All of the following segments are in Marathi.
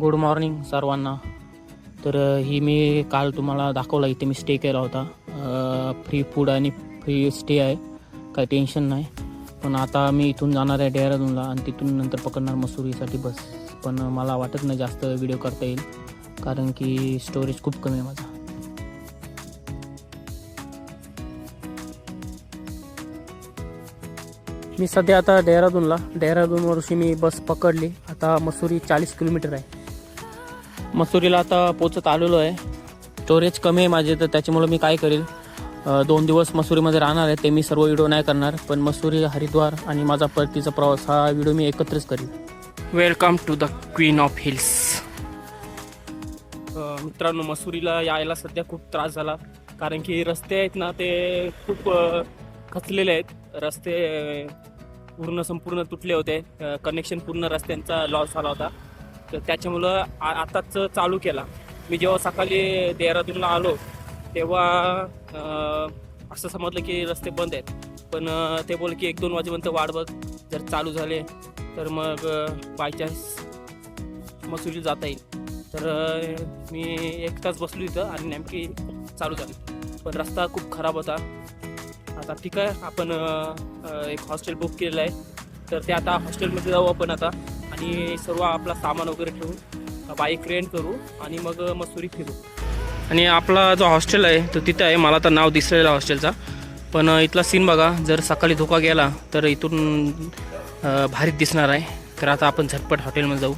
गुड मॉर्निंग सर्वांना. तर ही मी काल तुम्हाला दाखवला इथे मी स्टे केला होता. फ्री फूड आणि फ्री स्टे आहे. काही टेन्शन नाही. पण आता मी इथून जाणार आहे डेहराडूनला आणि तिथून नंतर पकडणार मसुरीसाठी बस पण मला वाटत नाही जास्त व्हिडिओ करता येईल. कारण की स्टोरेज खूप कमी आहे माझा. मी सध्या आता डेहराडूनला डेहराडूनवरशी मी बस पकडली. आता मसुरी चाळीस किलोमीटर आहे. मसुरीला आता पोचत आलेलो आहे. स्टोरेज कमी आहे माझे तर त्याच्यामुळे मी काय करेल? दोन दिवस मसुरीमध्ये राहणार आहे ते मी सर्व व्हिडिओ नाही करणार. पण मसुरी हरिद्वार आणि माझा परतीचा प्रवास हा व्हिडिओ मी एकत्रच करेल welcome to the queen of hills मित्रांनो मसुरीला यायला सध्या खूप त्रास झाला. कारण की रस्ते आहेत ना ते खूप खचलेले आहेत. रस्ते पूर्ण संपूर्ण तुटले होते. कनेक्शन पूर्ण रस्त्यांचा लॉस झाला होता. तर त्याच्यामुळं आ- आताच चालू केला. मी जेव्हा सकाळी देहरादूनला आलो तेव्हा असं समजलं की रस्ते बंद आहेत. पण ते बोल की एक दोन वाजेपर्यंत वाट बघ. जर चालू झाले तर मग बाय चान्स मसुरी जाता येईल. तर मी एक तास बसलो इथं आणि नेमकी चालू झाली. पण रस्ता खूप खराब होता. आता ठीक आहे. आपण एक हॉस्टेल बुक केलेलं आहे. तर ते आता हॉस्टेलमध्ये जाऊ आपण आता. आणि सर्व आपला सामान वगैरे ठेवून बाईक रेंट करू आणि मग मसुरी फिरू. आणि आपला जो हॉस्टेल आहे तो तिथं आहे. मला तर नाव दिसलेलं आहे हॉस्टेलचा. पण इथला सीन बघा. जर सकाळी धोका गेला तर इथून अं, भारीत दिसणार आहे. तर आता आपण झटपट हॉटेलमध्ये जाऊ.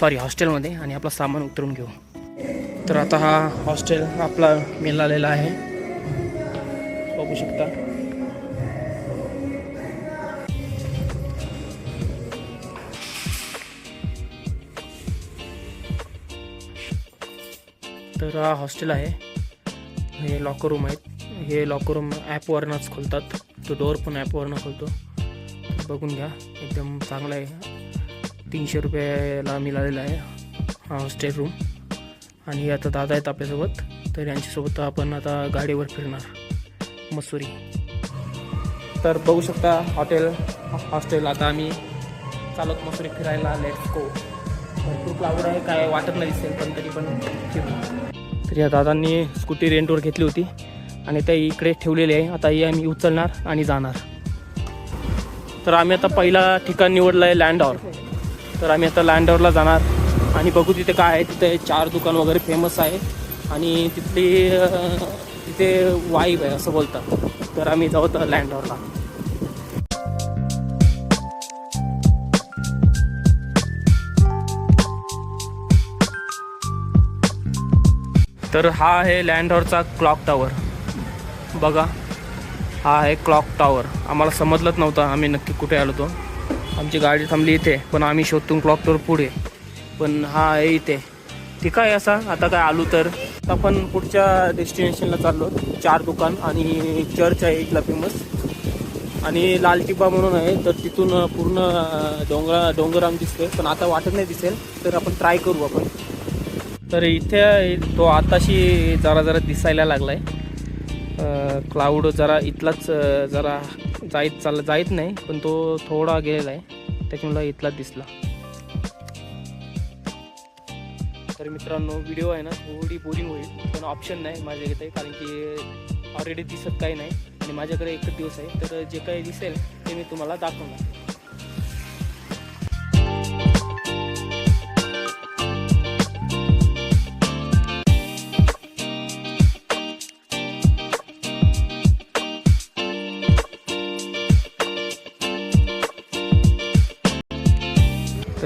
सॉरी हॉस्टेलमध्ये आणि आपला सामान उतरून घेऊ. तर आता हा हॉस्टेल आपला मिळालेला आहे. बघू शकता. तर हा हॉस्टेल आहे. हे लॉकर रूम आहेत. हे लॉकर रूम ॲपवरनंच खोलतात. तो डोअर पण ॲपवरनं खोलतो. बघून घ्या. एकदम चांगला आहे. तीनशे रुपयाला मिळालेला आहे हा हॉस्टेल रूम आणि आता दादा आहेत आपल्यासोबत. तर यांच्यासोबत आपण आता गाडीवर फिरणार. मसुरी. तर बघू शकता हॉटेल हॉस्टेल आता आम्ही चालत मसुरी फिरायला लेट्स गो भरपूर क्लाउड आहे. काय वाटत नाही दिसेल पण तरी पण फिरू. तर या दादांनी स्कूटी रेंटवर घेतली होती आणि त्या इकडे ठेवलेली आहे. आता ही आम्ही उचलणार आणि जाणार. तर आम्ही आता पहिला ठिकाण निवडलं आहे लँडॉर तर आम्ही आता लँडॉरला जाणार. आणि बघू तिथे काय आहे. तिथे चार दुकान वगैरे फेमस आहे. आणि तिथली तिथे वाईब आहे असं बोलतात. तर आम्ही जाऊ तर लँडॉरला तर हा आहे लँडॉरचा क्लॉक टॉवर बघा हा आहे क्लॉक टॉवर आम्हाला समजलंच नव्हतं आम्ही नक्की कुठे आलो तो. आमची गाडी थांबली इथे पण आम्ही शोधतो क्लॉक टॉवर पुढे. पण हा आहे इथे. ठीक आहे असा? आता काय आलो तर? आपण पुढच्या डेस्टिनेशनला चाललो. चार दुकान आणि चर्च आहे इथला फेमस आणि लाल टिब्बा म्हणून आहे तर तिथून पूर्ण डोंगरा डोंगर आम दिसतोय. पण आता वाटत नाही दिसेल तर आपण ट्राय करू आपण. तर इथे तो आताशी जरा जरा दिसायला लागला आहे क्लाउड जरा इथलाच जरा जाईत चालला जाईत नाही पण तो थोडा गेलेला आहे. त्याच्यामुळे इथलाच दिसला. तर मित्रांनो व्हिडिओ आहे ना थोडी बोरिंग होईल पण ऑप्शन नाही माझ्या इथे कारण की ऑलरेडी दिसत काही नाही. आणि माझ्याकडे एकच दिवस आहे तर जे काही दिसेल ते मी तुम्हाला दाखवणार.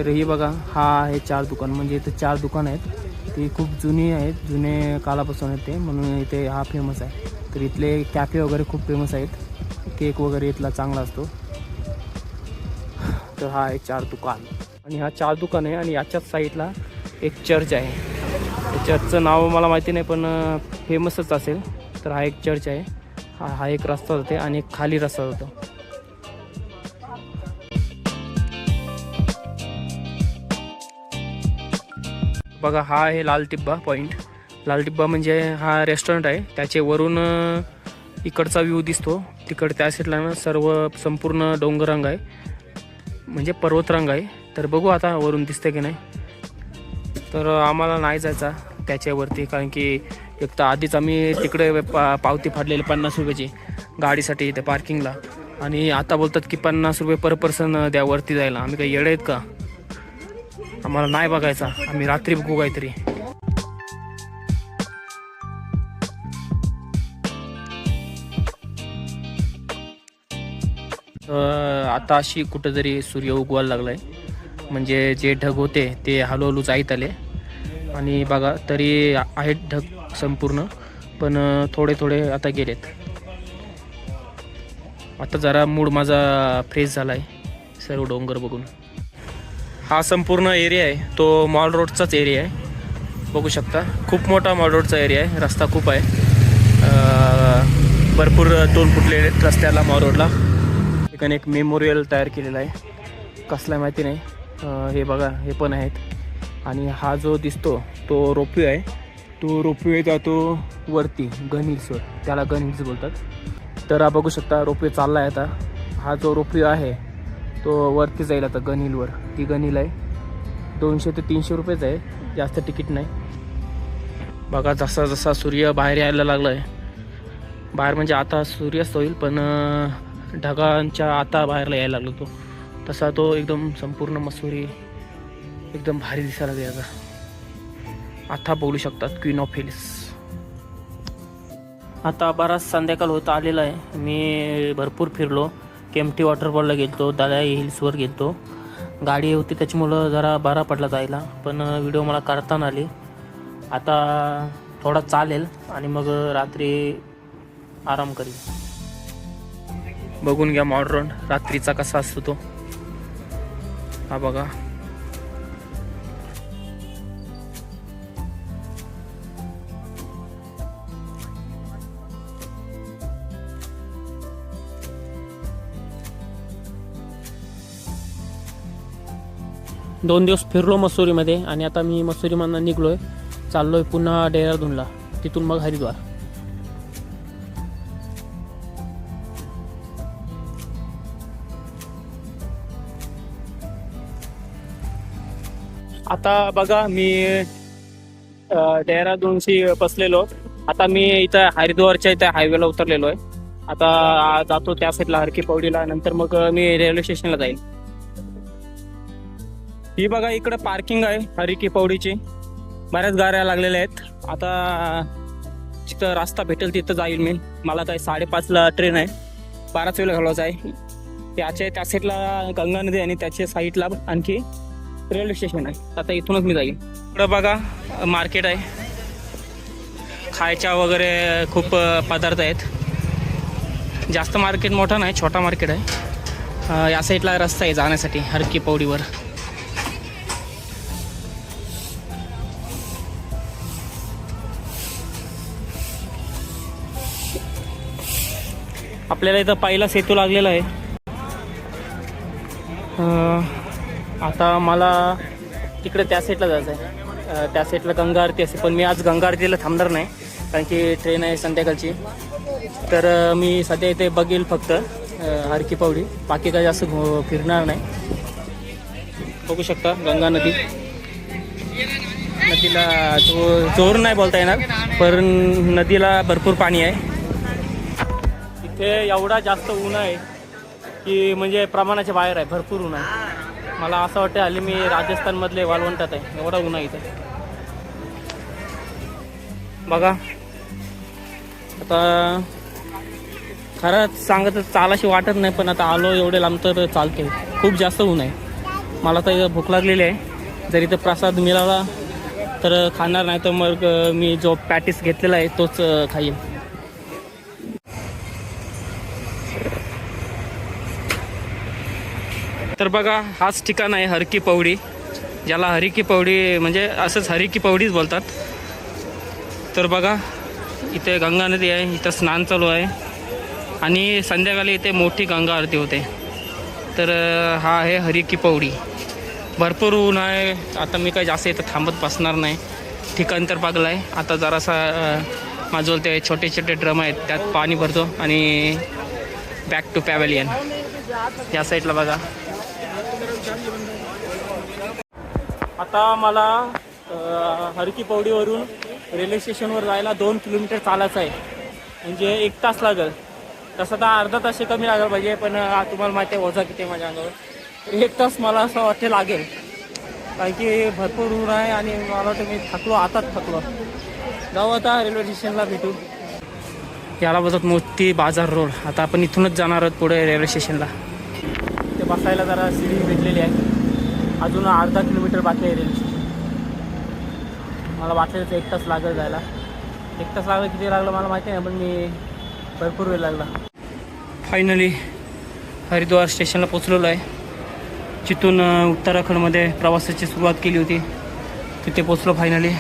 तर हे बघा हा आहे चार दुकान. म्हणजे इथे चार दुकान आहेत. ती खूप जुनी आहेत जुने कालापासून आहेत ते. म्हणून इथे हा फेमस आहे. तर इथले कॅफे वगैरे खूप फेमस आहेत. केक वगैरे इथला चांगला असतो. तर हा आहे चार दुकान. आणि हा चार दुकान आहे आणि याच्याच साईडला एक चर्च आहे. चर्चचं नाव मला माहिती नाही पण फेमसच असेल. तर हा एक चर्च आहे. हा हा एक रस्ता होते आणि एक खाली रस्ता होतो. बघा हा आहे लाल टिब्बा पॉईंट लाल टिब्बा म्हणजे हा रेस्टॉरंट आहे. त्याचे वरून इकडचा व्ह्यू दिसतो. तिकड त्या साईडला ना सर्व संपूर्ण डोंगररंग आहे. म्हणजे पर्वतरंग आहे. तर बघू आता वरून दिसतं की नाही. तर आम्हाला नाही जायचा त्याच्यावरती. कारण की एक तर आधीच आम्ही तिकडे पा पावती फाडलेली पन्नास रुपयाची गाडीसाठी इथे पार्किंगला आणि आता बोलतात की पन्नास रुपये पर पर्सन द्या वरती जायला. आम्ही काही येडे आहेत का? आम्हाला नाही बघायचा. आम्ही रात्री बघू काहीतरी. आता अशी कुठंतरी सूर्य उगवायला लागलाय. म्हणजे जे ढग होते ते हळूहळू जाईत आले. आणि बघा तरी आहेत ढग संपूर्ण पण थोडे थोडे आता गेलेत. आता जरा मूड माझा फ्रेश झाला आहे सर्व डोंगर बघून. हा संपूर्ण एरिया आहे. तो मॉल रोडचाच एरिया आहे. बघू शकता. खूप मोठा मॉल रोडचा एरिया आहे. रस्ता खूप आहे. भरपूर दोन फुटले रस्त्याला मॉल रोडला. ठिकाणी एक मेमोरियल तयार केलेला आहे. कसला आहे माहिती नाही. हे बघा हे पण आहेत. आणि हा जो दिसतो तो रोपवे आहे. तो रोपवे जातो वरती गन हिल्सवर त्याला गन हिल्स बोलतात. तर हा बघू शकता रोपवे चालला आहे आता. हा जो रोपवे आहे तो वरती जाईल आता गनिलवर ती गनिल आहे. दोनशे ते तीनशे रुपयेच आहे. जास्त तिकीट नाही. बघा जसा जसा सूर्य बाहेर यायला लागला आहे बाहेर म्हणजे आता सूर्यास्त होईल पण ढगांच्या आता बाहेरला यायला लागलो तो. तसा तो एकदम संपूर्ण मसुरी एकदम भारी दिसायला द्यायचा आता. आता बोलू शकतात क्वीन ऑफ हिल्स आता बराच संध्याकाळ होत आलेला आहे. मी भरपूर फिरलो. केमटी वॉटरफॉलला गेलतो दादा हिल्सवर गेलतो गाडी होती त्याच्यामुळं जरा बरा पडला जायला. पण व्हिडिओ मला करता आली. आता थोडा चालेल आणि मग रात्री आराम करील बघून घ्या मॉडर्न रात्रीचा कसा असतो तो. हा बघा. दोन दिवस फिरलो मसुरीमध्ये आणि आता मी मसुरीमधनं निघलोय. चाललोय पुन्हा डेहराडूनला तिथून मग हरिद्वार. आता बघा मी डेहराडूनशी बसलेलो. आता मी इथं हरिद्वारच्या इथं हायवेला उतरलेलो आहे आता जातो त्या साईडला हरकी पौडीला. नंतर मग मी रेल्वे स्टेशनला जाईल. ही बघा इकडे पार्किंग आहे हरिकी पवडीची बऱ्याच गाड्या लागलेल्या आहेत. आता जिथं रस्ता भेटेल तिथं जाईल मी. मला काय साडेपाचला ट्रेन आहे. बाराच वेळ घालवायचा आहे. त्याच्या त्या साईडला गंगा नदी आणि त्याच्या साईडला आणखी रेल्वे स्टेशन आहे. आता इथूनच मी जाईल. इकडं बघा मार्केट आहे. खायच्या वगैरे खूप पदार्थ आहेत. जास्त मार्केट मोठं नाही छोटा मार्केट आहे. या साईडला रस्ता आहे जाण्यासाठी हरकी पौडीवर. आपल्याला इथं पहिला सेतू लागलेला आहे. आता मला तिकडे त्या सेटला जायचं आहे त्या सेटला गंगा आरती असते पण मी आज गंगा आरतीला थांबणार नाही कारण की ट्रेन आहे संध्याकाळची. तर मी सध्या इथे बघेल फक्त हरकी पावडी. बाकी काही जास्त घो- फिरणार नाही. बघू शकता गंगा नदी. नदीला जो जोर नाही बोलता येणार पण नदीला भरपूर पाणी आहे. इथे एवढा जास्त ऊन आहे की म्हणजे प्रमाणाच्या बाहेर आहे भरपूर ऊन आहे. मला असं वाटतं हल्ली मी राजस्थानमधले वाळवंटात आहे एवढा ऊन आहे इथे. बघा. आता खरंच सांगत चालाशी वाटत नाही पण आता आलो एवढे लांब तर चालते खूप जास्त ऊन आहे. मला तर इथं भूक लागलेली आहे. जर इथं प्रसाद मिळाला तर खाणार नाही तर मग मी जो पॅटीस घेतलेला आहे तोच खाईन. तर बघा हाच ठिकाण आहे हरकी पवडी. ज्याला हरिकी पवडी म्हणजे असंच हरिकी पवडीच बोलतात. तर बघा इथे गंगा नदी आहे इथं स्नान चालू आहे. आणि संध्याकाळी इथे मोठी गंगा आरती होते. तर हा आहे हरिकी पवडी. भरपूर ऊन आहे. आता मी काही जास्त इथं थांबत बसणार नाही. ठिकाण तर पागलं आहे आता जरासा माझं ते छोटे छोटे ड्रम आहेत त्यात पाणी भरतो. आणि बॅक टू पॅवेलियन या साईडला बघा. आता मला हरकी पौडीवरून रेल्वे स्टेशनवर जायला दोन किलोमीटर चालायचं आहे. म्हणजे एक तास लागेल. तसं तर अर्धा तास कमी लागला पाहिजे पण तुम्हाला माहिती आहे वजा किती माझ्या अंगावर. एक तास मला असं वाटते लागेल. कारण की भरपूर ऊन आहे आणि मला वाटतं मी थकलो आताच थकलो. जाऊ आता रेल्वे स्टेशनला भेटू. याला बसत मोठी बाजार रोड. आता आपण इथूनच जाणार आहोत पुढे रेल्वे स्टेशनला. बसायला जरा सिडी भेटलेली आहे. अजून अर्धा किलोमीटर बाकी आहे रेल्वे स्टेशन. मला वाटलेलं एक तास लागेल जायला. एक तास लागलं किती लागलं मला माहिती नाही पण मी भरपूर वेळ लागला. फायनली हरिद्वार स्टेशनला पोचलेलो आहे. जिथून उत्तराखंडमध्ये प्रवासाची सुरुवात केली होती. तिथे पोचलो फायनली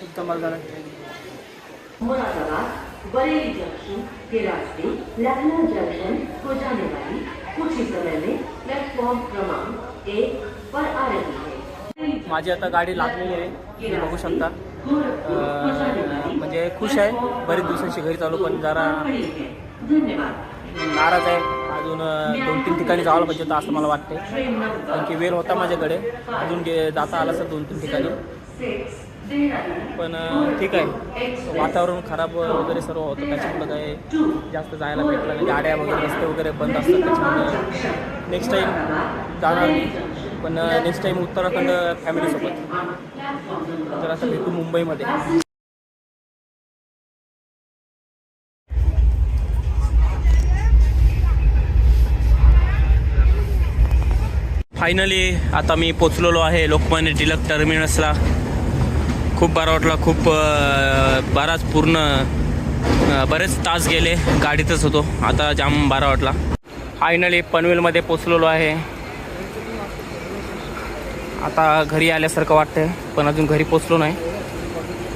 खूप धमाल झाला. बरेली जंक्शन के रास्ते लखनऊ जंक्शन को जाने वाली कुछ ही समय में प्लेटफॉर्म क्रमांक एक पर आ रही है माझी आता गाडी लागलेली आहे. तुम्ही बघू शकता. म्हणजे खुश आहे. बरेच दिवसांची घरी चालू पण जरा नाराज आहे. अजून दोन तीन ठिकाणी जावं पाहिजे होतं असं मला वाटते कारण की वेळ होता माझ्याकडे. अजून गे जाता आला सर दोन तीन ठिकाणी पण ठीक आहे. वातावरण खराब वगैरे सर्व होतं. त्याच्यामुळं काय जास्त जायला भेटलं नाही. गाड्या वगैरे रस्ते वगैरे बंद असतात. त्याच्यामुळे नेक्स्ट टाईम जाणार पण नेक्स्ट टाईम उत्तराखंड फॅमिलीसोबत तर असं भेटू मुंबईमध्ये. फायनली आता मी पोचलेलो आहे लोकमान्य टिलक टर्मिनसला खूप बरा वाटला. खूप बराच पूर्ण बरेच तास गेले. गाडीतच होतो. आता जाम बरा वाटला. फायनली पनवेलमध्ये पोचलेलो आहे. आता घरी आल्यासारखं वाटतंय पण अजून घरी पोचलो नाही.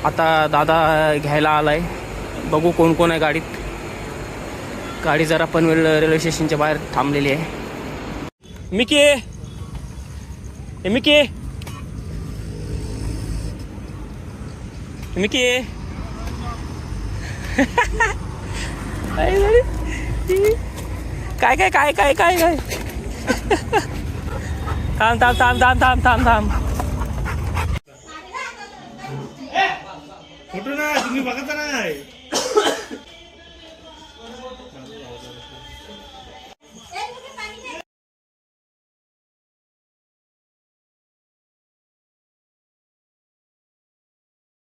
आता दादा घ्यायला आलाय. बघू कोण कोण आहे गाडीत. गाडी जरा पनवेल रेल्वे स्टेशनच्या बाहेर थांबलेली आहे. मिके! ए मिकी! Miki. काय काय काय काय काय काय? थांब थांब थांब थांब थांब थांब थांब. फोटो ना तुम्ही बघत नाही.